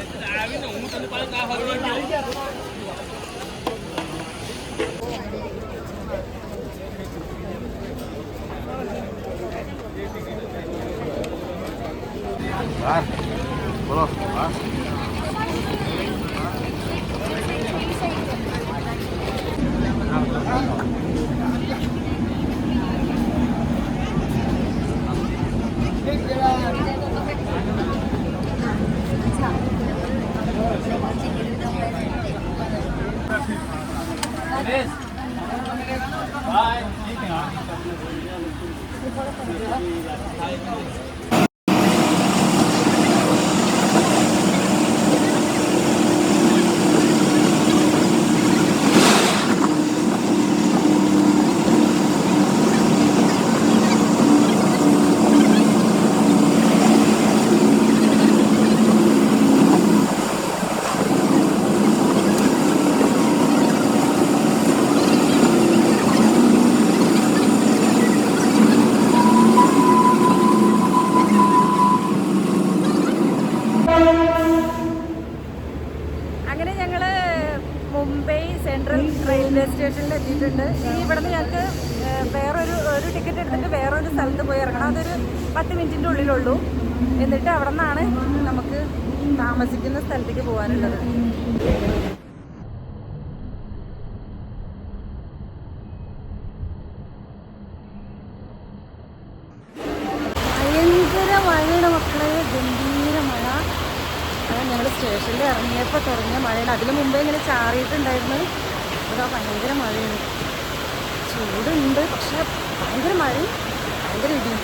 આવીને હું તને પાછું ના હોય 这 ഞങ്ങൾക്ക് വേറൊരു ഒരു ടിക്കറ്റ് എടുത്തിട്ട് വേറൊരു സ്ഥലത്ത് പോയി ഇറങ്ങണം. അതൊരു പത്ത് മിനിറ്റിന്റെ ഉള്ളിലുള്ളൂ. എന്നിട്ട് അവിടെ നിന്നാണ് നമുക്ക് താമസിക്കുന്ന സ്ഥലത്തേക്ക് പോകാനുള്ളത്. സ്റ്റേഷനിൽ ഇറങ്ങിയപ്പോൾ തുടങ്ങിയ മഴയാണ്. അതിന് മുമ്പേ ഇങ്ങനെ ചാറിയിട്ടുണ്ടായിരുന്നു. ഇവിടെ ഭയങ്കര മഴയാണ്. ചൂടുണ്ട്. പക്ഷെ ഭയങ്കര മഴയും ഭയങ്കര ഇടിയും.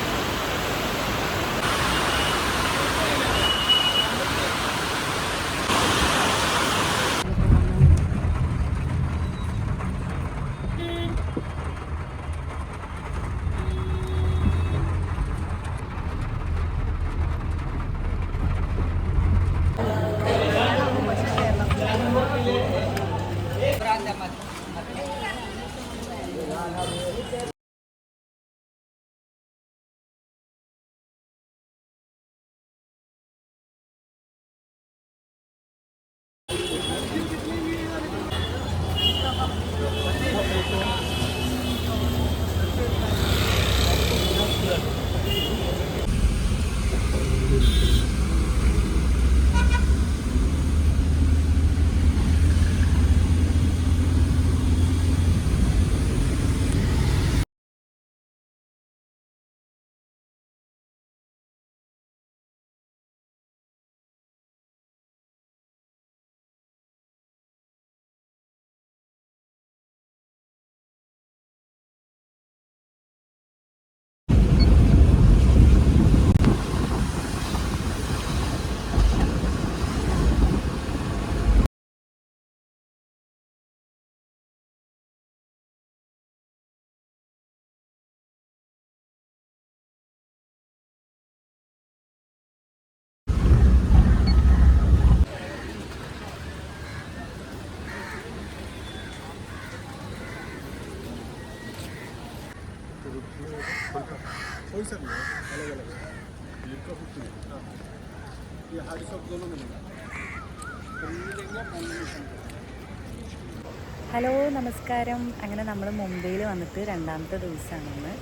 ഹലോ നമസ്കാരം. അങ്ങനെ നമ്മൾ മുംബൈയിൽ വന്നിട്ട് രണ്ടാമത്തെ ദിവസമാണ്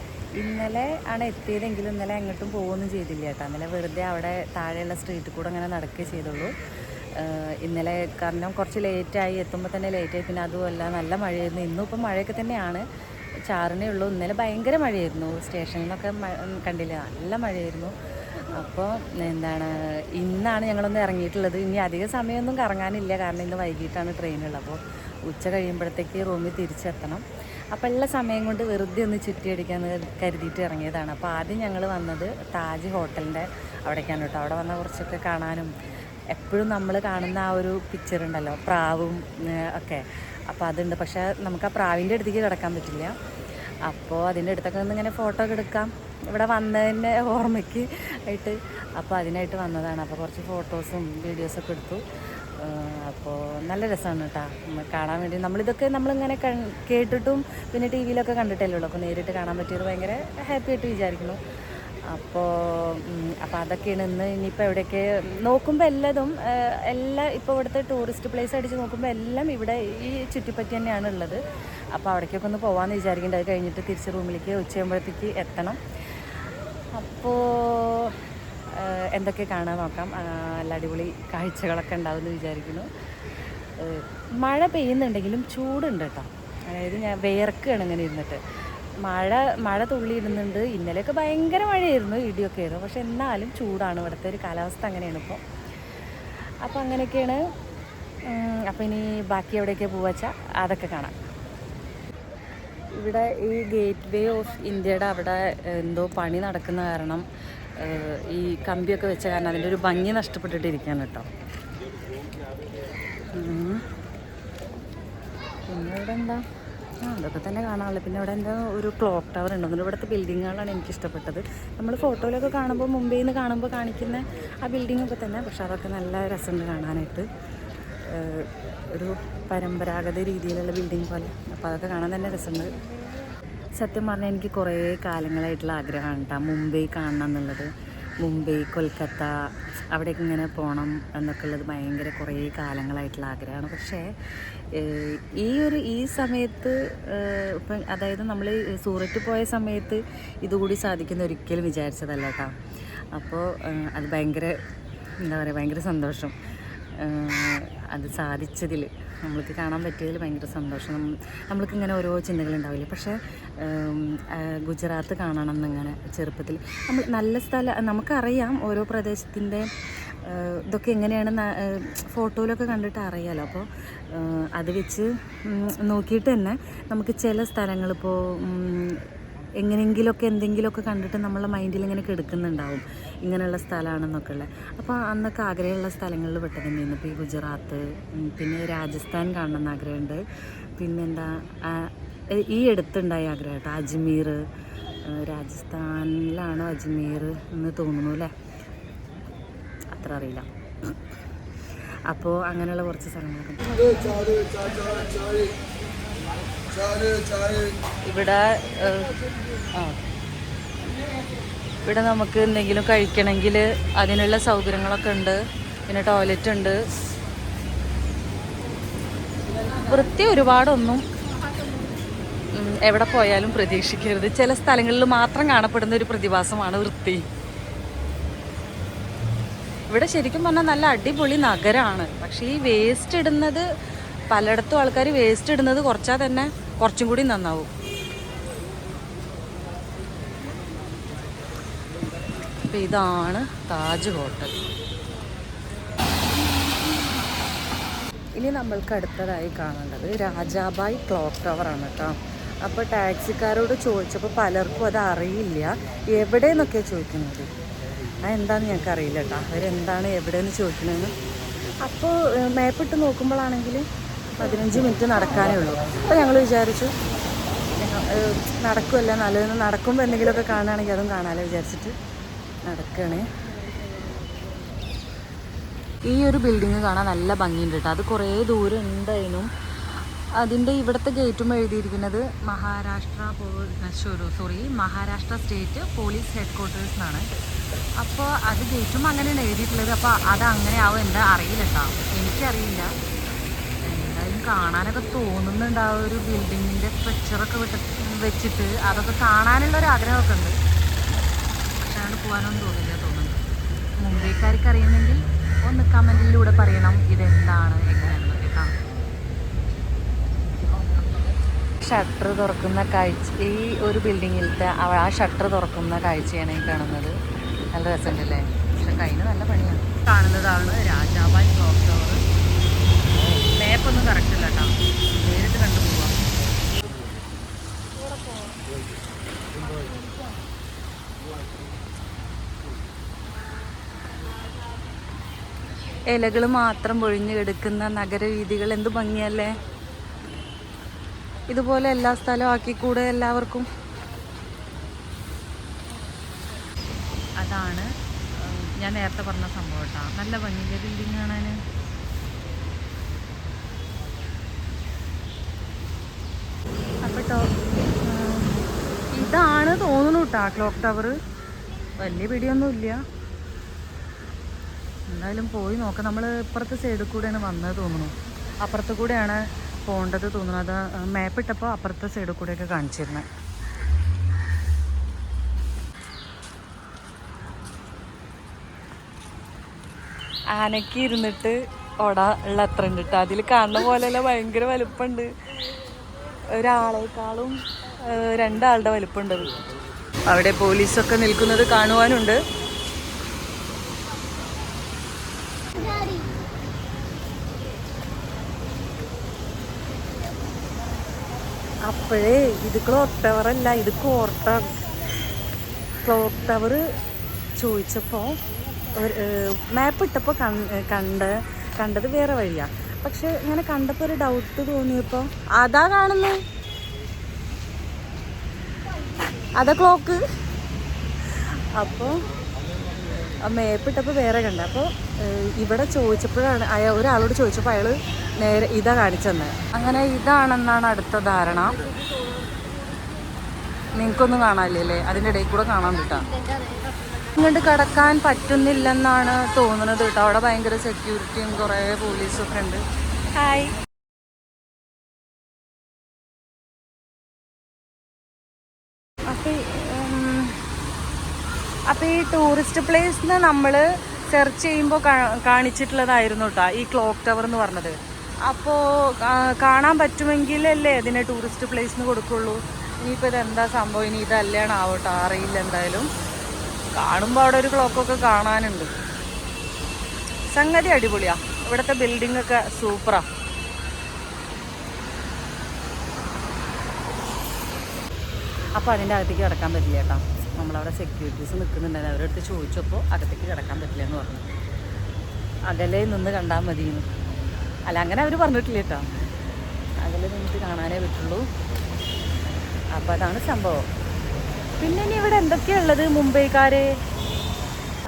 ഇന്നലെ ആണ് എത്തിയതെങ്കിലും ഇന്നലെ എങ്ങോട്ടും പോകുകയൊന്നും ചെയ്തില്ല കേട്ടോ. ഇന്നലെ വെറുതെ അവിടെ താഴെയുള്ള സ്ട്രീറ്റിൽ കൂടെ അങ്ങനെ നടക്കുകയേ ചെയ്തുള്ളൂ. ഇന്നലെ കാരണം കുറച്ച് ലേറ്റായി എത്തുമ്പോൾ തന്നെ ലേറ്റായി പിന്നെ അതുമല്ല നല്ല മഴയായിരുന്നു. ഇന്നും ഇപ്പം മഴയൊക്കെ തന്നെയാണ്. ചാറിനേ ഉള്ളൂ. ഇന്നലെ ഭയങ്കര മഴയായിരുന്നു. സ്റ്റേഷനിലൊക്കെ കണ്ടില്ല? നല്ല മഴയായിരുന്നു. അപ്പോൾ എന്താണ് ഇന്നാണ് ഞങ്ങളൊന്ന് ഇറങ്ങിയിട്ടുള്ളത്. ഇനി അധിക സമയമൊന്നും കറങ്ങാനില്ല. കാരണം ഇന്ന് വൈകിട്ടാണ് ട്രെയിനുള്ളത്. അപ്പോൾ ഉച്ച കഴിയുമ്പോഴത്തേക്ക് റൂമിൽ തിരിച്ചെത്തണം. അപ്പോൾ എല്ലാ സമയം കൊണ്ട് വെറുതെ ഒന്ന് ചുറ്റിയടിക്കാന്ന് കരുതിയിട്ട് ഇറങ്ങിയതാണ്. അപ്പോൾ ആദ്യം ഞങ്ങൾ വന്നത് താജ് ഹോട്ടലിന്റെ അവിടേക്കാണ് കേട്ടോ. അവിടെ വന്ന കുറച്ചൊക്കെ കാണാനും എപ്പോഴും നമ്മൾ കാണുന്ന ആ ഒരു പിക്ചർ ഉണ്ടല്ലോ. പ്രാവും ഒക്കെ. അപ്പോൾ അതുണ്ട്. പക്ഷേ നമുക്ക് ആ പ്രാവിന്റെ അടുത്തേക്ക് കിടക്കാൻ പറ്റില്ല. അപ്പോൾ അതിന്റെ അടുത്തൊക്കെ നിന്ന് ഇങ്ങനെ ഫോട്ടോ ഒക്കെ എടുക്കാം. ഇവിടെ വന്നതിന്റെ ഓർമ്മയ്ക്ക് ആയിട്ട് അപ്പോൾ അതിനായിട്ട് വന്നതാണ്. അപ്പോൾ കുറച്ച് ഫോട്ടോസും വീഡിയോസൊക്കെ എടുത്തു. അപ്പോൾ നല്ല രസമാണ് കേട്ടോ. കാണാൻ വേണ്ടി നമ്മളിതൊക്കെ നമ്മളിങ്ങനെ കേട്ടിട്ടും പിന്നെ ടി വിയിലൊക്കെ കണ്ടിട്ടല്ലേ ഉള്ളൂ. അപ്പോൾ നേരിട്ട് കാണാൻ പറ്റിയത് ഭയങ്കര ഹാപ്പി ആയിട്ട് വിചാരിക്കുന്നു. അപ്പോൾ അപ്പോൾ അതൊക്കെയാണ് ഇന്ന് ഇനിയിപ്പോൾ എവിടെയൊക്കെ നോക്കുമ്പോൾ എല്ലാതും എല്ലാ ഇപ്പോൾ ഇവിടുത്തെ ടൂറിസ്റ്റ് പ്ലേസ് അടിച്ച് നോക്കുമ്പോൾ എല്ലാം ഇവിടെ ഈ ചുറ്റിപ്പറ്റി തന്നെയാണ് ഉള്ളത്. അപ്പോൾ അവിടേക്കൊക്കെ ഒന്ന് പോകാമെന്ന് വിചാരിക്കേണ്ടത് അത് കഴിഞ്ഞിട്ട് തിരിച്ച് റൂമിലേക്ക് ഉച്ചയാകുമ്പോഴത്തേക്ക് എത്തണം. അപ്പോൾ എന്തൊക്കെ കാണാൻ നോക്കാം? നല്ല അടിപൊളി കാഴ്ചകളൊക്കെ ഉണ്ടാവുമെന്ന് വിചാരിക്കുന്നു. മഴ പെയ്യുന്നുണ്ടെങ്കിലും ചൂടുണ്ട് കേട്ടോ. അതായത് ഞാൻ വേർക്കുകയാണ് ഇങ്ങനെ ഇരുന്നിട്ട്. മഴ മഴ തുള്ളിയിടുന്നുണ്ട്. ഇന്നലെയൊക്കെ ഭയങ്കര മഴയായിരുന്നു ഇടിയൊക്കെ ആയിരുന്നു. പക്ഷെ എന്നാലും ചൂടാണ്. ഇവിടുത്തെ ഒരു കാലാവസ്ഥ അങ്ങനെയാണ് ഇപ്പോൾ അപ്പോൾ അങ്ങനെയൊക്കെയാണ്. അപ്പോൾ ഇനി ബാക്കി എവിടെയൊക്കെ പോവാച്ചാൽ അതൊക്കെ കാണാം. ഇവിടെ ഈ ഗേറ്റ് വേ ഓഫ് ഇന്ത്യയുടെ അവിടെ എന്തോ പണി നടക്കുന്ന കാരണം ഈ കമ്പിയൊക്കെ വെച്ച കാരണം അതിന്റെ ഒരു ഭംഗി നഷ്ടപ്പെട്ടിട്ടിരിക്കുകയാണ് കേട്ടോ. പിന്നെ ഇവിടെ എന്താ? അതൊക്കെ തന്നെ കാണാനുള്ളത്. പിന്നെ അവിടെ എന്താ ഒരു ക്ലോക്ക് ടവർ ഉണ്ട്. അതുകൊണ്ട് ഇവിടുത്തെ ബിൽഡിങ്ങുകളാണ് എനിക്ക് ഇഷ്ടപ്പെട്ടത് നമ്മൾ ഫോട്ടോയിലൊക്കെ കാണുമ്പോൾ മുംബൈയിൽ നിന്ന് കാണുമ്പോൾ കാണിക്കുന്ന ആ ബിൽഡിങ്ങൊക്കെ തന്നെ പക്ഷെ അതൊക്കെ നല്ല രസമുണ്ട് കാണാനായിട്ട്. ഒരു പരമ്പരാഗത രീതിയിലുള്ള ബിൽഡിംഗ് പോലെ. അപ്പോൾ അതൊക്കെ കാണാൻ തന്നെ രസമുണ്ട്. സത്യം പറഞ്ഞാൽ എനിക്ക് കുറേ കാലങ്ങളായിട്ടുള്ള ആഗ്രഹമാണ് കേട്ടോ മുംബൈ കാണണം എന്നുള്ളത്. മുംബൈ കൊൽക്കത്ത അവിടേക്ക് ഇങ്ങനെ പോകണം എന്നൊക്കെ ഉള്ളത് ഭയങ്കര കുറേ കാലങ്ങളായിട്ടുള്ള ആഗ്രഹമാണ്. പക്ഷേ ഈ ഒരു ഈ സമയത്ത് ഇപ്പം അതായത് നമ്മൾ സൂററ്റ് പോയ സമയത്ത് ഇതുകൂടി സാധിക്കുന്ന ഒരിക്കലും വിചാരിച്ചതല്ല കേട്ടോ. അപ്പോൾ അത് ഭയങ്കര എന്താ പറയുക ഭയങ്കര സന്തോഷം. അത് സാധിച്ചതിൽ നമ്മൾക്ക് കാണാൻ പറ്റിയതിൽ ഭയങ്കര സന്തോഷം. നമ്മ- നമ്മൾക്ക് ഇങ്ങനെ ഓരോ ചിന്തകളുണ്ടാവില്ലേ പക്ഷേ ഗുജറാത്ത് കാണണം എന്നിങ്ങനെ ചെറുപ്പത്തിൽ. നമ്മൾ നല്ല സ്ഥലം നമുക്കറിയാം ഓരോ പ്രദേശത്തിന്റെ ഇതൊക്കെ എങ്ങനെയാണ് ഫോട്ടോയിലൊക്കെ കണ്ടിട്ട് അറിയാലോ. അപ്പോൾ അത് വെച്ച് നോക്കിയിട്ട് തന്നെ നമുക്ക് ചില സ്ഥലങ്ങളിപ്പോൾ എങ്ങനെയെങ്കിലുമൊക്കെ എന്തെങ്കിലുമൊക്കെ കണ്ടിട്ട് നമ്മളെ മൈൻഡിൽ ഇങ്ങനെ കിടക്കുന്നുണ്ടാവും. ഇങ്ങനെയുള്ള സ്ഥലമാണെന്നൊക്കെ ഉള്ളത് അപ്പോൾ അന്നൊക്കെ ആഗ്രഹമുള്ള സ്ഥലങ്ങളിൽ പെട്ടത് തന്നെയാണ് ഇപ്പോൾ ഈ ഗുജറാത്ത് പിന്നെ രാജസ്ഥാൻ കാണണമെന്ന് ആഗ്രഹമുണ്ട്. പിന്നെന്താ ഈ അടുത്തുണ്ടായ ആഗ്രഹം കേട്ടോ അജ്മീർ. രാജസ്ഥാനിലാണ് രാജസ്ഥാനിലാണോ അജ്മീർ എന്ന് തോന്നുന്നു അല്ലേ? അത്ര അറിയില്ല. അപ്പോൾ അങ്ങനെയുള്ള കുറച്ച് സ്ഥലങ്ങളൊക്കെ ഇവിടെ ആ. ഇവിടെ നമുക്ക് എന്തെങ്കിലും കഴിക്കണമെങ്കിൽ അതിനുള്ള സൗകര്യങ്ങളൊക്കെ ഉണ്ട്. പിന്നെ ടോയ്ലറ്റ് ഉണ്ട്. വൃത്തി ഒരുപാടൊന്നും എവിടെ പോയാലും പ്രതീക്ഷിക്കരുത്. ചില സ്ഥലങ്ങളിൽ മാത്രം കാണപ്പെടുന്ന ഒരു പ്രതിഭാസമാണ് വൃത്തി. ഇവിടെ ശരിക്കും പറഞ്ഞാൽ നല്ല അടിപൊളി നഗരമാണ് പക്ഷേ ഈ വേസ്റ്റ് ഇടുന്നത് പലയിടത്തും ആൾക്കാർ വേസ്റ്റ് ഇടുന്നത് കുറച്ചാൽ തന്നെ കുറച്ചും കൂടി നന്നാവും. അപ്പം ഇതാണ് താജ് ഹോട്ടൽ. ഇനി നമ്മൾക്ക് അടുത്തതായി കാണേണ്ടത് രാജാബായ് ക്ലോക്ക് ടവർ ആണ് കേട്ടോ. അപ്പോൾ ടാക്സിക്കാരോട് ചോദിച്ചപ്പോൾ പലർക്കും അത് അറിയില്ല. എവിടെ നിന്നൊക്കെയാണ് ചോദിക്കുന്നത് എന്താണെന്ന് ഞങ്ങൾക്ക് അറിയില്ല കേട്ടോ. അവരെന്താണ് എവിടെയെന്ന് ചോദിക്കണമെന്ന് അപ്പോൾ മേപ്പിട്ട് നോക്കുമ്പോഴാണെങ്കിൽ പതിനഞ്ച് മിനിറ്റ് നടക്കാനേ ഉള്ളൂ. അപ്പോൾ ഞങ്ങൾ വിചാരിച്ചു നടക്കുമല്ല നല്ലതെന്ന് നടക്കുമ്പോൾ എന്തെങ്കിലുമൊക്കെ കാണുകയാണെങ്കിൽ അതും കാണാമല്ലോ വിചാരിച്ചിട്ട്. നടക്കണേ. ഈ ഒരു ബിൽഡിങ് കാണാൻ നല്ല ഭംഗിയുണ്ട് കേട്ടോ അത് കുറേ ദൂരം ഉണ്ടായിരുന്നു അതിന്റെ ഇവിടുത്തെ ഗേറ്റും എഴുതിയിരിക്കുന്നത് Maharashtra sorry Maharashtra state police head quarters എന്നാണ് അപ്പോൾ അത് ഗേറ്റും അങ്ങനെയാണ് എഴുതിയിട്ടുള്ളത്. അപ്പോൾ അത് അങ്ങനെ ആവും എന്താ അറിയില്ല കേട്ടോ എനിക്കറിയില്ല. എന്തായാലും കാണാനൊക്കെ തോന്നുന്നുണ്ട് ആ ഒരു ബിൽഡിങ്ങിന്റെ സ്ട്രക്ചറൊക്കെ വെച്ചിട്ട്. അതൊക്കെ കാണാനുള്ള ഒരു ആഗ്രഹമൊക്കെ ഉണ്ട്. പോകാനൊന്നും തോന്നില്ല തോന്നുന്നു മുംബൈക്കാർക്ക് അറിയുന്നെങ്കിൽ ഒന്ന് കമന്റിലൂടെ പറയണം ഇതെന്താണ് എങ്ങനെയാണെന്ന് കേട്ടോ. ഷട്ടർ തുറക്കുന്ന കാഴ്ച ഈ ഒരു ബിൽഡിങ്ങിലത്തെ ആ ഷട്ടർ തുറക്കുന്ന കാഴ്ചയാണ് ഈ കാണുന്നത്. നല്ല രസമുണ്ടല്ലേ? പക്ഷെ കയ്യിന് നല്ല പണിയാണ്. കാണുന്നതാണ് രാജാബായ് ക്ലോക്ക് ടവർ. മാപ്പൊന്നും കറക്റ്റ് അല്ല കേട്ടോ. നേരിട്ട് കണ്ടു പോവാം ഇലകൾ മാത്രം പൊഴിഞ്ഞു കിടക്കുന്ന നഗരവീഥികൾ എന്ത് ഭംഗിയല്ലേ? ഇതുപോലെ എല്ലാ സ്ഥലവും ആക്കിക്കൂടെ എല്ലാവർക്കും? അതാണ് ഞാൻ നേരത്തെ പറഞ്ഞ സംഭവം കേട്ടോ. നല്ല ഭംഗിയിലെ ബിൽഡിങ് കാണാൻ അപ്പോൾ ടോ ഇതാണ് തോന്നുന്നു കേട്ടോ ക്ലോക്ക് ടവർ വലിയ പിടിയൊന്നും ഇല്ല എന്തായാലും പോയി നോക്കാം. നമ്മൾ ഇപ്പുറത്തെ സൈഡിൽ കൂടെയാണ് വന്നത് തോന്നുന്നു. അപ്പുറത്ത് കൂടെയാണ് പോകേണ്ടത് തോന്നുന്നു. അത് മാപ്പ് ഇട്ടപ്പോൾ അപ്പുറത്തെ സൈഡിൽ കൂടെയൊക്കെ കാണിച്ചിരുന്നത് ആനയ്ക്ക് ഇരുന്നിട്ട് ഒട ഉള്ള അത്ര ഉണ്ട് കേട്ടോ അതിൽ കാണുന്ന പോലെയല്ല ഭയങ്കര വലുപ്പമുണ്ട് ഒരാളെക്കാളും രണ്ടാളുടെ വലുപ്പമുണ്ട്. അവിടെ പോലീസൊക്കെ നിൽക്കുന്നത് കാണുവാനുണ്ട്. അപ്പോഴേ ഇത് ക്ലോക്ക് ടവർ അല്ല ഇത് കോർട്ട ക്ലോക്ക് ടവർ ചോദിച്ചപ്പോൾ മാപ്പ് ഇട്ടപ്പോൾ കണ്ട് കണ്ടത് വേറെ വഴിയാ. പക്ഷെ ഇങ്ങനെ കണ്ടപ്പോൾ ഒരു ഡൗട്ട് തോന്നിയപ്പോൾ അതാ കാണുന്നു? അതാ ക്ലോക്ക് അപ്പോൾ മേപ്പിട്ടപ്പോൾ വേറെ കണ്ട. അപ്പോൾ ഇവിടെ ചോദിച്ചപ്പോഴാണ് അയാൾ ഒരാളോട് ചോദിച്ചപ്പോൾ അയാൾ നേരെ ഇതാ കാണിച്ചെന്ന്. അങ്ങനെ ഇതാണെന്നാണ് അടുത്ത ധാരണ. നിങ്ങൾക്കൊന്നും കാണാനില്ലേ അതിന്റെ ഇടയിൽ കൂടെ കാണാൻ കിട്ടാം ഇങ്ങോട്ട് കടക്കാൻ പറ്റുന്നില്ലെന്നാണ് തോന്നുന്നത് കേട്ടോ. അവിടെ ഭയങ്കര സെക്യൂരിറ്റിയും കുറേ പോലീസും ഒക്കെ ഉണ്ട്. ഹായ് അപ്പോൾ ഈ ടൂറിസ്റ്റ് പ്ലേസിന് നമ്മൾ സെർച്ച് ചെയ്യുമ്പോൾ കാണിച്ചിട്ടുള്ളതായിരുന്നു കേട്ടോ. ഈ ക്ലോക്ക് ടവർ എന്ന് പറഞ്ഞത്. അപ്പോൾ കാണാൻ പറ്റുമെങ്കിലല്ലേ അതിനെ ടൂറിസ്റ്റ് പ്ലേസിന് കൊടുക്കുള്ളൂ. ഇനിയിപ്പോൾ ഇതെന്താ സംഭവം? ഇനി ഇതല്ലേണോ ആവട്ടോ അറിയില്ല എന്തായാലും. കാണുമ്പോൾ അവിടെ ഒരു ക്ലോക്കൊക്കെ കാണാനുണ്ട്. സംഗതി അടിപൊളിയാ. ഇവിടുത്തെ ബിൽഡിംഗ് ഒക്കെ സൂപ്പറാ അപ്പോൾ അതിന്റെ അകത്തേക്ക് കിടക്കാൻ പറ്റില്ല കേട്ടോ. നമ്മളവിടെ സെക്യൂരിറ്റീസ് നിൽക്കുന്നുണ്ടായിരുന്നു. അവരുടെ ചോദിച്ചപ്പോൾ അകത്തേക്ക് കിടക്കാൻ പറ്റില്ല എന്ന് പറഞ്ഞു. അകലെ നിന്ന് കണ്ടാൽ മതിയെന്ന്. അല്ല അങ്ങനെ അവർ പറഞ്ഞിട്ടില്ല കേട്ടോ. അതിൽ നിങ്ങൾക്ക് കാണാനേ പറ്റുള്ളൂ. അപ്പോൾ അതാണ് സംഭവം. പിന്നെ ഇനി ഇവിടെ എന്തൊക്കെയുള്ളത് മുംബൈക്കാർ മുംബൈക്കാരെ?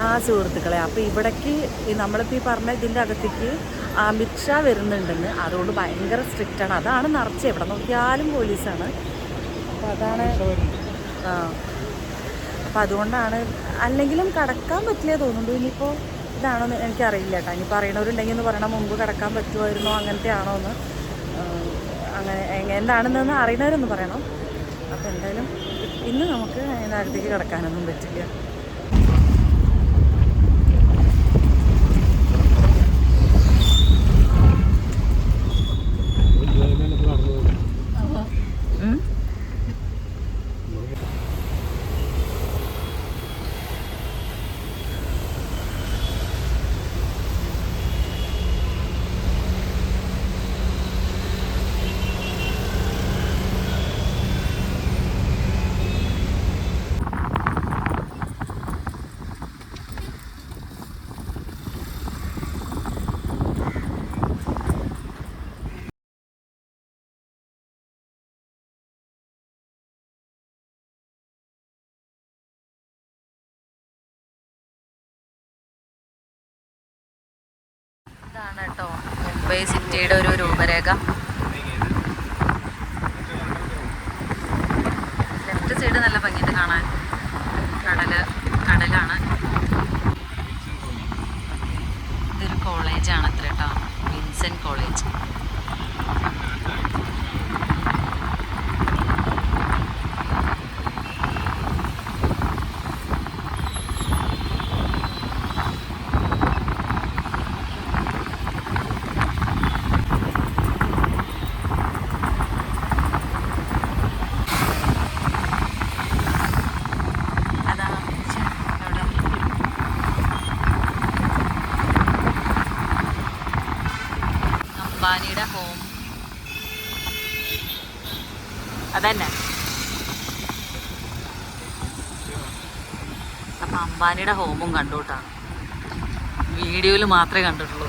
ആ സുഹൃത്തുക്കളെ അപ്പോൾ ഇവിടേക്ക് നമ്മളിപ്പോൾ ഈ പറഞ്ഞ ഇതിന്റെ അകത്തേക്ക് അമിത് ഷാ വരുന്നുണ്ടെന്ന് അതുകൊണ്ട് ഭയങ്കര സ്ട്രിക്റ്റ് ആണ്. അതാണ് നിറച്ച് എവിടെ നോക്കിയാലും പോലീസാണ്. അപ്പോൾ അതാണ് ആ. അപ്പം അതുകൊണ്ടാണ് അല്ലെങ്കിലും കടക്കാൻ പറ്റില്ല തോന്നുന്നു ഇനിയിപ്പോൾ ഇതാണോ എന്ന് എനിക്കറിയില്ല കേട്ടോ. ഇനി പറയണവരുണ്ടെങ്കിൽ എന്ന് പറയണം. മുമ്പ് കിടക്കാൻ പറ്റുമായിരുന്നോ? അങ്ങനത്തെ ആണോ എന്ന്. അങ്ങനെ എന്താണെന്നൊന്ന് അറിയണവരൊന്ന് പറയണം. അപ്പോൾ എന്തായാലും ഇന്ന് നമുക്ക് അതിനകത്തേക്ക് കിടക്കാനൊന്നും പറ്റില്ല. ഇതാണ് കേട്ടോ മുംബൈ സിറ്റിയുടെ ഒരു രൂപരേഖ. ലെഫ്റ്റ് സൈഡ് നല്ല ഭംഗിയുണ്ട് കാണാൻ. കടൽ കടലാണ്. ഇതൊരു കോളേജാണ് അത്ര കേട്ടോ. വിൻസെന്റ് കോളേജ് അംബാനിയുടെ ഹോമും കണ്ടുട്ടാ വീഡിയോയിൽ മാത്രമേ കണ്ടിട്ടുള്ളൂ.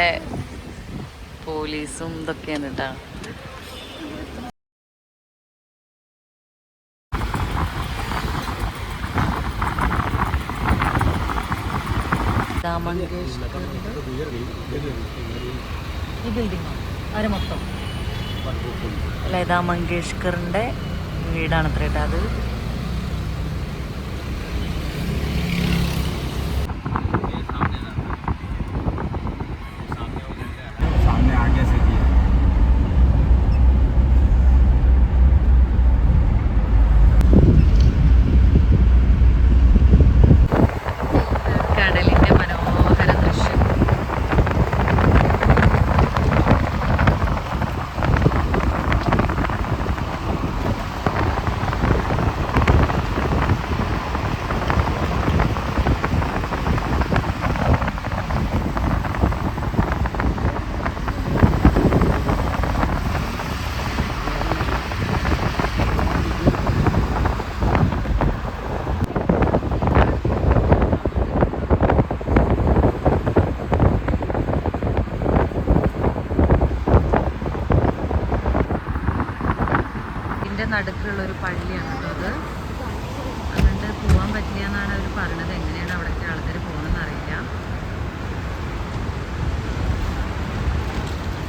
ഭയങ്കര പോലീസും ഇതൊക്കെയാണ് കേട്ടോ. ഈ മങ്കേഷ്കറിന്റെ വീടാണ് അത്ര അത് ഇതിന്റെ നടുക്കുള്ള ഒരു പള്ളിയാണ് കേട്ടോ അത്. അതുകൊണ്ട് പോകാൻ പറ്റില്ല എന്നാണ് അവർ പറഞ്ഞത്. എങ്ങനെയാണ് അവിടേക്ക് ആൾക്കാർ പോകുന്നതെന്ന് അറിയില്ല.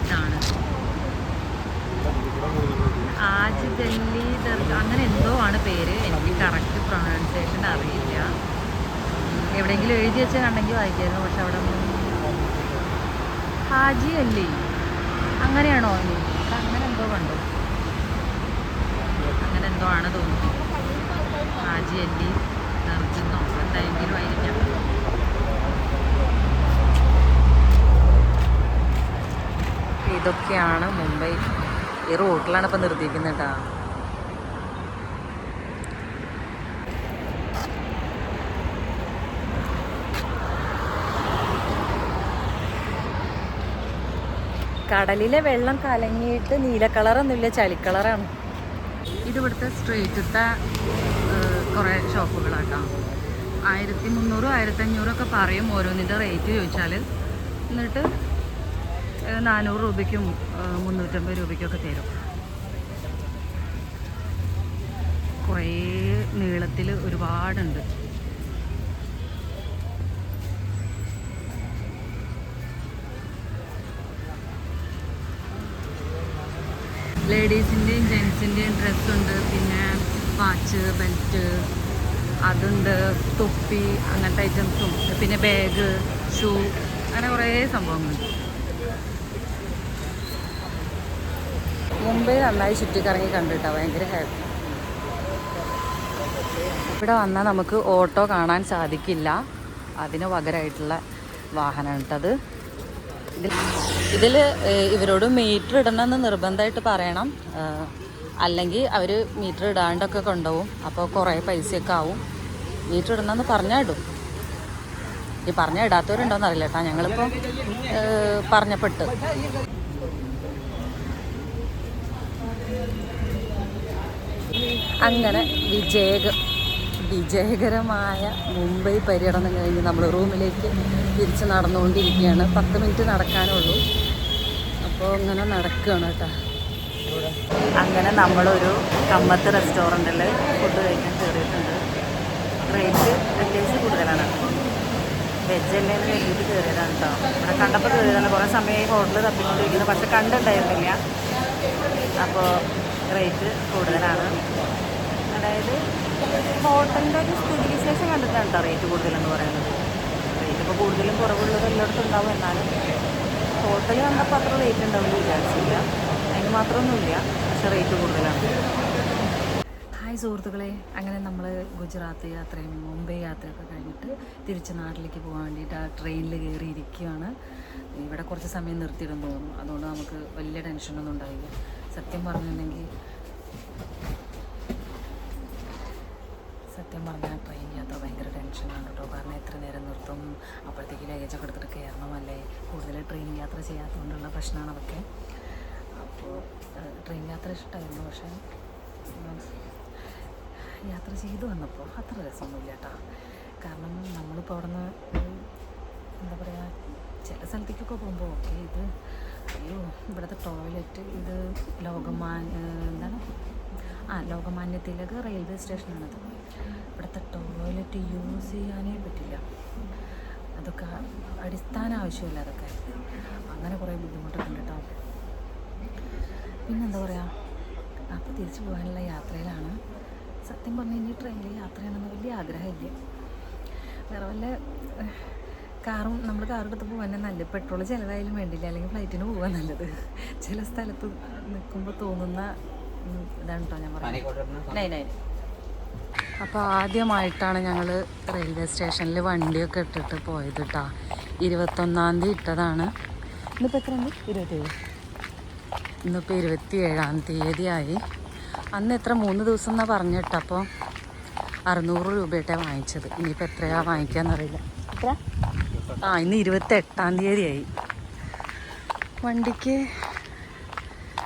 ഇതാണ്. ആജ് ദർഗ അങ്ങനെ എന്തോ ആണ് പേര്. എനിക്ക് കറക്റ്റ് പ്രൊണൗൺസിയേഷൻ അറിയില്ല. എവിടെയെങ്കിലും എഴുതി വെച്ച് കണ്ടെങ്കിൽ വായിക്കായിരുന്നു. പക്ഷെ അവിടെ ഹാജി അല്ലേ അങ്ങനെയാണോ ഇനി? അങ്ങനെ എന്തോ കണ്ടു. എന്തോ ആണ് തോന്നുന്നു. ഹാജി അല്ലി നിറച്ചെന്നോ എന്തായെങ്കിലും ആയിരിക്കാം. ഇതൊക്കെയാണ് മുംബൈ. ഈ റോട്ടിലാണ് ഇപ്പം നിർത്തിയിരിക്കുന്നത് കേട്ടോ. കടലിലെ വെള്ളം കലങ്ങിയിട്ട് നീല കളറൊന്നുമില്ല ചളി കളറാണ് ഇത് ഇവിടുത്തെ സ്ട്രീറ്റത്തെ കുറേ ഷോപ്പുകളാട്ടോ. ആയിരത്തി മുന്നൂറും ആയിരത്തഞ്ഞൂറൊക്കെ പറയും ഓരോന്നിന്റെ റേറ്റ് ചോദിച്ചാൽ എന്നിട്ട് നാനൂറ് രൂപയ്ക്കും മുന്നൂറ്റമ്പത് രൂപയ്ക്കൊക്കെ തരും. കുറേ നീളത്തിൽ ഒരുപാടുണ്ട്. ലേഡീസിന്റെയും ജെൻസിന്റെയും ഡ്രസ്സുണ്ട്. പിന്നെ വാച്ച് ബെൽറ്റ് അതുണ്ട് തൊപ്പി അങ്ങനത്തെ ഐറ്റംസും. പിന്നെ ബാഗ് ഷൂ അങ്ങനെ കുറേ സംഭവങ്ങളുണ്ട് മുംബൈ നന്നായി ചുറ്റിക്കറങ്ങി കണ്ടിട്ടാ ഭയങ്കര ഹാപ്പി ഇവിടെ വന്നാൽ നമുക്ക് ഓട്ടോ കാണാൻ സാധിക്കില്ല. അതിന് പകരമായിട്ടുള്ള വാഹനമാണ് കേട്ടത് ഇതിൽ ഇതിൽ ഇവരോട് മീറ്റർ ഇടണമെന്ന് നിർബന്ധമായിട്ട് പറയണം. അല്ലെങ്കിൽ അവർ മീറ്റർ ഇടാണ്ടൊക്കെ കൊണ്ടുപോകും. അപ്പോൾ കുറേ പൈസയൊക്കെ ആവും. മീറ്റർ ഇടണമെന്ന് പറഞ്ഞാൽ ഇടും. ഈ പറഞ്ഞാൽ ഇടാത്തവരുണ്ടോയെന്ന് അറിയില്ല കേട്ടോ. ഞങ്ങളിപ്പോൾ പറഞ്ഞപ്പെട്ട്. അങ്ങനെ വിജയക വിജയകരമായ മുംബൈ പര്യടനം കഴിഞ്ഞ് നമ്മൾ റൂമിലേക്ക് തിരിച്ച് നടന്നുകൊണ്ടിരിക്കുകയാണ്. പത്ത് മിനിറ്റ് നടക്കാനുള്ളൂ. അപ്പോൾ ഇങ്ങനെ നടക്കുകയാണ് കേട്ടോ. അങ്ങനെ നമ്മളൊരു കമ്മത്ത് റെസ്റ്റോറന്റിൽ ഫുഡ് കഴിക്കാൻ കയറിയിട്ടുണ്ട് റേറ്റ് അത്യാവശ്യം കൂടുതലാണ്. വെജ് അല്ലേ കഴിഞ്ഞിട്ട് കയറിയതാണ് കേട്ടോ ഇവിടെ കണ്ടപ്പോൾ കയറിയതാണ് കുറേ സമയമായി ഹോട്ടൽ തപ്പിക്കൊണ്ടിരിക്കുന്നത് പക്ഷെ കണ്ടുണ്ടായിരുന്നില്ല. അപ്പോൾ റേറ്റ് കൂടുതലാണ്. അതായത് ഹോട്ടലിന്റെ ഒരു സ്ഥിതിവിശേഷം കണ്ടിട്ടാണ് കേട്ടോ റേറ്റ് കൂടുതലെന്ന് പറയുന്നത്. റേറ്റ് ഇപ്പോൾ കൂടുതലും കുറവുള്ളത് എല്ലായിടത്തും ഉണ്ടാവും. എന്നാലും ഹോട്ടൽ കണ്ടപ്പോൾ അത്ര റേറ്റ് ഉണ്ടാവില്ല വിചാരിച്ചില്ല. അതിന് മാത്രമൊന്നുമില്ല. പക്ഷെ റേറ്റ് കൂടുതലാണ്. ഹായ് സുഹൃത്തുക്കളെ. അങ്ങനെ നമ്മൾ ഗുജറാത്ത് യാത്രയും മുംബൈ യാത്രയൊക്കെ കഴിഞ്ഞിട്ട് തിരിച്ച് നാട്ടിലേക്ക് പോകാൻ വേണ്ടിയിട്ട് ആ ട്രെയിനിൽ കയറിയിരിക്കുകയാണ്. ഇവിടെ കുറച്ച് സമയം നിർത്തിയിടും തോന്നുന്നു. അതുകൊണ്ട് നമുക്ക് വലിയ ടെൻഷനൊന്നും ഉണ്ടായില്ല സത്യം പറഞ്ഞിട്ടുണ്ടെങ്കിൽ സത്യം പറഞ്ഞാൽ ട്രെയിൻ യാത്ര ഭയങ്കര ടെൻഷനാണ് കേട്ടോ കാരണം എത്ര നേരം നിർത്തും? അപ്പോഴത്തേക്ക് ലഗേജൊക്കെ എടുത്തിട്ട് കയറണമല്ലേ കൂടുതൽ ട്രെയിൻ യാത്ര ചെയ്യാത്തതുകൊണ്ടുള്ള പ്രശ്നമാണ് അതൊക്കെ. അപ്പോൾ ട്രെയിൻ യാത്ര ഇഷ്ടമായിരുന്നു പക്ഷേ യാത്ര ചെയ്തു വന്നപ്പോൾ അത്ര രസമൊന്നുമില്ല കേട്ടോ കാരണം നമ്മളിപ്പോൾ അവിടെ നിന്ന് എന്താ പറയുക ചില സ്ഥലത്തേക്കൊക്കെ പോകുമ്പോൾ ഓക്കെ ഇത് അയ്യോ ഇവിടുത്തെ ടോയ്ലറ്റ് ഇത് ലോകമാൻ ഏഹ് എന്താണ്? ആ ലോകമാന്യ തിലക് റെയിൽവേ സ്റ്റേഷനാണത്. ഇവിടുത്തെ ടോയ്ലറ്റ് യൂസ് ചെയ്യാനേ പറ്റില്ല. അതൊക്കെ അടിസ്ഥാന ആവശ്യമില്ല അതൊക്കെ. അങ്ങനെ കുറേ ബുദ്ധിമുട്ടൊക്കെ ഉണ്ട് കേട്ടോ. പിന്നെന്താ പറയുക അപ്പോൾ തിരിച്ചു പോകാനുള്ള യാത്രയിലാണ്. സത്യം പറഞ്ഞു കഴിഞ്ഞാൽ ട്രെയിനിൽ യാത്ര ചെയ്യണമെന്ന് വലിയ ആഗ്രഹമില്ല. വേറെ വല്ല കാറും നമ്മൾ കാറെടുത്ത് പോകാൻ നല്ല പെട്രോൾ ചിലവായാലും വേണ്ടില്ല. അല്ലെങ്കിൽ ഫ്ലൈറ്റിന് പോകാൻ നല്ലത്. ചില സ്ഥലത്ത് നിൽക്കുമ്പോൾ തോന്നുന്ന ഇതാണ് കേട്ടോ ഞാൻ പറയുന്നത്. നൈ നൈ അപ്പോൾ ആദ്യമായിട്ടാണ് ഞങ്ങൾ റെയിൽവേ സ്റ്റേഷനിൽ വണ്ടിയൊക്കെ ഇട്ടിട്ട് പോയത് കേട്ടോ ഇരുപത്തൊന്നാം തീയതി ഇട്ടതാണ്. ഇന്നിപ്പോൾ എത്ര ഇരുപത്തേഴ് ഇന്നിപ്പോൾ ഇരുപത്തി ഏഴാം തീയതിയായി അന്ന് എത്ര മൂന്ന് ദിവസം എന്നാണ് പറഞ്ഞിട്ട് അപ്പോൾ അറുന്നൂറ് രൂപയായിട്ടാണ് വാങ്ങിച്ചത്. ഇനിയിപ്പോൾ എത്രയാ വാങ്ങിക്കാന്നറിയില്ല. എത്ര? ആ ഇന്ന് ഇരുപത്തി എട്ടാം ആയി. വണ്ടിക്ക്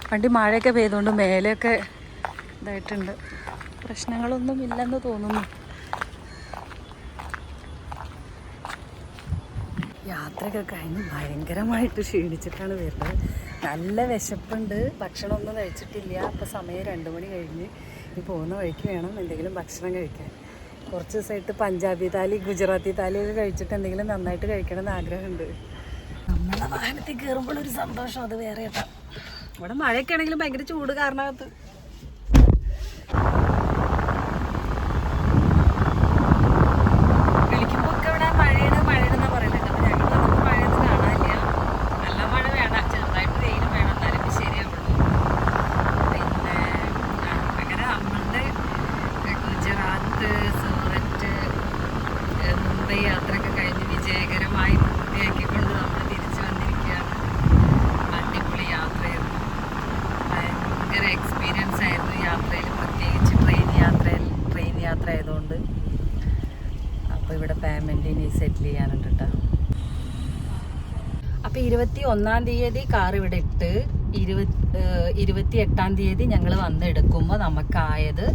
വണ്ടി മഴയൊക്കെ പെയ്തുകൊണ്ട് മേലെയൊക്കെ ഇതായിട്ടുണ്ട്. പ്രശ്നങ്ങളൊന്നും ഇല്ലെന്ന് തോന്നുന്നു. യാത്രയൊക്കെ കഴിഞ്ഞ് ഭയങ്കരമായിട്ട് ക്ഷീണിച്ചിട്ടാണ് വരുന്നത്. നല്ല വിശപ്പുണ്ട്. ഭക്ഷണമൊന്നും കഴിച്ചിട്ടില്ല. അപ്പോൾ സമയം രണ്ട് മണി കഴിഞ്ഞ് ഇനി പോകുന്ന വഴിക്ക് വേണം എന്തെങ്കിലും ഭക്ഷണം കഴിക്കാൻ. കുറച്ച് ദിവസമായിട്ട് പഞ്ചാബി താലി ഗുജറാത്തി താലിയൊക്കെ കഴിച്ചിട്ട് എന്തെങ്കിലും നന്നായിട്ട് കഴിക്കണം എന്ന് ആഗ്രഹമുണ്ട്. നമ്മളെ വാഹനത്തിൽ കയറുമ്പോൾ ഒരു സന്തോഷം അത് വേറെ കേട്ടോ. ഇവിടെ മഴയൊക്കെ ആണെങ്കിലും ഭയങ്കര ചൂട് കാരണകത്ത് വിളിക്കുമ്പോൾ ഒക്കെ ഇവിടെ മഴയാണ് മഴയാണെന്നാ പറയുന്നത് അപ്പോൾ ഞങ്ങൾ വന്നപ്പോൾ മഴയൊന്നും കാണാനില്ല നല്ല മഴ വേണം ചെറുതായിട്ട് വെയിലും വേണം എന്നാലും ശരിയാവുള്ളൂ പിന്നെ ആ, അങ്ങനെ നമ്മളുടെ ഗുജറാത്ത് സൂററ്റ് ഏ, മുംബൈ യാത്രയൊക്കെ കഴിഞ്ഞ് വിജയകരമായി പൂർത്തിയാക്കിക്കൊണ്ട് നമ്മൾ തിരിച്ചു വന്നിരിക്കുകയാണ് അടിപൊളി യാത്രയായിരുന്നു ഭയങ്കര എക്സ്പീരിയൻസ് ആയിരുന്നു യാത്രയിൽ പ്രത്യേകിച്ച് ട്രെയിൻ യാത്രയിൽ ട്രെയിൻ യാത്ര ആയതുകൊണ്ട് അപ്പോൾ ഇവിടെ പേയ്മെന്റ് ഇനി സെറ്റിൽ ചെയ്യാനുണ്ട് കേട്ടോ അപ്പോൾ ഇരുപത്തി ഒന്നാം തീയതി കാർ ഇവിടെ ഇട്ട് ഇരുപത്തി ഇരുപത്തി എട്ടാം തീയതി ഞങ്ങൾ വന്നെടുക്കുമ്പോൾ നമുക്കായത്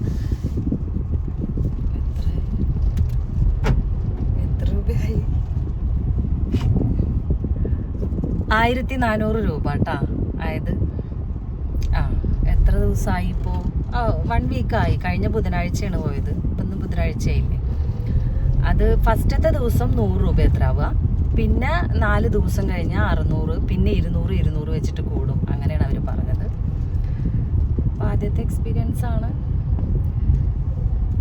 ആയിരത്തി നാനൂറ് രൂപ കേട്ടാ ആയത് ആ എത്ര ദിവസമായി ഇപ്പോൾ ആ വൺ വീക്കായി കഴിഞ്ഞ ബുധനാഴ്ചയാണ് പോയത്. ഇപ്പം ബുധനാഴ്ചയില്ലേ അത് ഫസ്റ്റത്തെ ദിവസം നൂറ് രൂപ എത്ര ആവുക പിന്നെ നാല് ദിവസം കഴിഞ്ഞാൽ അറുന്നൂറ് പിന്നെ ഇരുന്നൂറ് ഇരുന്നൂറ് വെച്ചിട്ട് കൂടും. അങ്ങനെയാണ് അവർ പറഞ്ഞത്. അപ്പോൾ ആദ്യത്തെ എക്സ്പീരിയൻസ് ആണ്.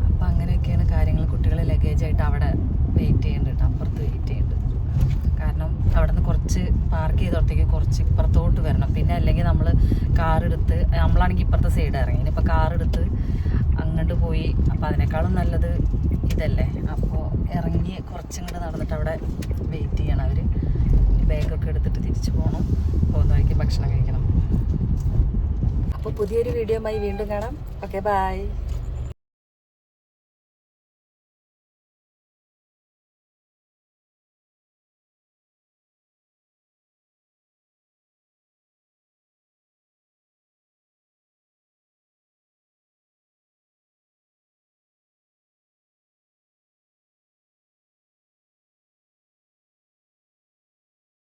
അപ്പം അങ്ങനെയൊക്കെയാണ് കാര്യങ്ങൾ. കുട്ടികളെ ലഗേജ് ആയിട്ട് അവിടെ വെയിറ്റ് ചെയ്യേണ്ടത് അപ്പുറത്ത് വെയിറ്റ് ചെയ്യേണ്ടത് കാരണം അവിടെ നിന്ന് കുറച്ച് പാർക്ക് ചെയ്തോടത്തേക്ക് കുറച്ച് ഇപ്പുറത്തോട്ട് വരണം. പിന്നെ അല്ലെങ്കിൽ നമ്മൾ കാർ എടുത്ത് നമ്മളാണെങ്കിൽ ഇപ്പുറത്തെ സൈഡ് ഇറങ്ങി. ഇനിയിപ്പോൾ കാർ എടുത്ത് അങ്ങോട്ട് പോയി. അപ്പോൾ അതിനേക്കാളും നല്ലത് ഇതല്ലേ? അപ്പോൾ ഇറങ്ങി കുറച്ചും കൂടെ നടന്നിട്ട് അവിടെ വെയിറ്റ് ചെയ്യണം അവർ ബാഗൊക്കെ എടുത്തിട്ട് തിരിച്ചു പോകണം പോകുന്ന വഴിക്ക് ഭക്ഷണം കഴിക്കണം. അപ്പോൾ പുതിയൊരു വീഡിയോയുമായി വീണ്ടും കാണാം. Okay bye